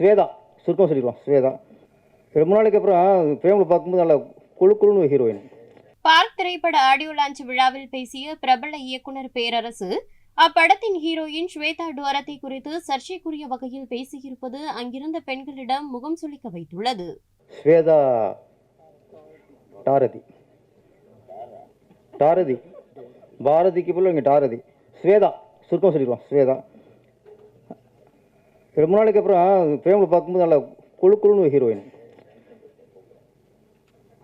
ஸ்வேதா சுருக்கம் சொல்லிடுவோம் ஸ்வேதா. ரொம்ப நாளைக்கு அப்புறம் பிரேமில் பார்க்கும்போது நல்லா குழு குழுன்னு ஹீரோயின் பார்க் திரைப்பட ஆடியோ லான்ச் விழாவில் பேசிய பிரபல இயக்குனர் பேரரசு அப்படத்தின் ஹீரோயின் ஸ்வேதா டுவரத்தை குறித்து சர்ச்சைக்குரிய வகையில் பேசியிருப்பது அங்கிருந்த பெண்களிடம் முகம் சுளிக்க வைத்துள்ளது. ஸ்வேதா டாரதி டாரதி பாரதிக்கு போல இங்கே டாரதி ஸ்வேதா சுருக்கம் சொல்லிடுவோம் ஸ்வேதா. ரொம்ப நாளைக்கு அப்புறம் பிரேமில் பார்க்கும்போது நல்லா குழு குழுன்னு ஒரு ஹீரோயின்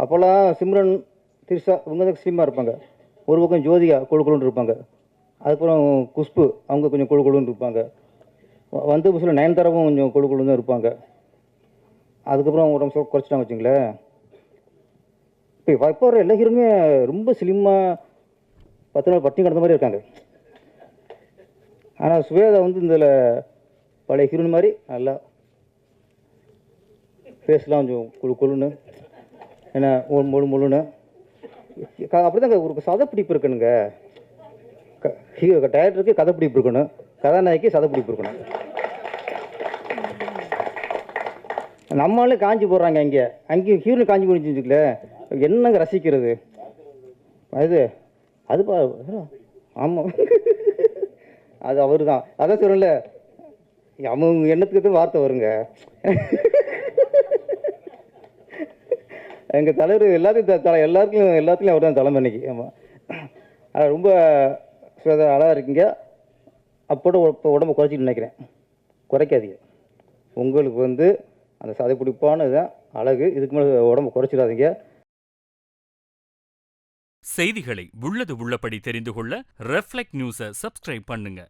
அப்போல்லாம் சிம்ரன் திரிஷா இவங்க தான் ஸ்லிம்மாக இருப்பாங்க. ஒரு பக்கம் ஜோதிகா குழு குழுன்னு இருப்பாங்க. அதுக்கப்புறம் குஷ்பு அவங்க கொஞ்சம் குழு குழுன்னு இருப்பாங்க. வந்து வந்த புதுசில் நயன்தாராவும் கொஞ்சம் குழு குழுன்னு தான் இருப்பாங்க. அதுக்கப்புறம் உடம்பு சொல் குறைச்சிட்டாங்க வச்சுங்களேன். இப்போ இப்போ வர எல்லா ஹீரோனுமே ரொம்ப ஸ்லிம்மாக பத்து நாள் பட்டினி கிடந்த மாதிரி இருக்காங்க. ஆனால் சுவேதா வந்து இதில் பழைய ஹீரோன் மாதிரி நல்லா ஃபேஸ்லாம் கொஞ்சம் குழு குழுன்னு என்ன முழு முழுன்னு. அப்படி தாங்க ஒரு சதப்பிடிப்பு இருக்கணுங்க க- ஹீரோ டேரக்டருக்கு கதைப்பிடிப்பு இருக்கணும் கதாநாயகி சதப்பிடிப்பு இருக்கணும். நம்மளும் காஞ்சி போடுறாங்க அங்கே அங்கேயும் ஹீரோனு காஞ்சி போடுச்சு என்னங்க ரசிக்கிறது? அது அது பா ஆமாம் அது அவர் தான் அதான் சொல்லல அவங்க எண்ணத்துக்கு தான் வார்த்தை வருங்க. எங்கள் தலைவர் எல்லாத்தையும் த- தலை எல்லாத்துக்கும் எல்லாத்துலேயும் அவர் தான் தலைமை இன்னைக்கு ஆமாம் ஆனால் ரொம்ப சுவேதா அழகாக இருக்கீங்க. அப்போட இப்போ உடம்பு குறைச்சிட்டு நினைக்கிறேன். குறைக்காதீங்க. உங்களுக்கு வந்து அந்த சதைப்பிடிப்பான இதுதான் அழகு. இதுக்கு மேலே உடம்பு குறைச்சிடாதீங்க. செய்திகளை உள்ளது உள்ளபடி தெரிந்து கொள்ள ரெஃப்ளெக்ட் நியூஸை சப்ஸ்கிரைப் பண்ணுங்க.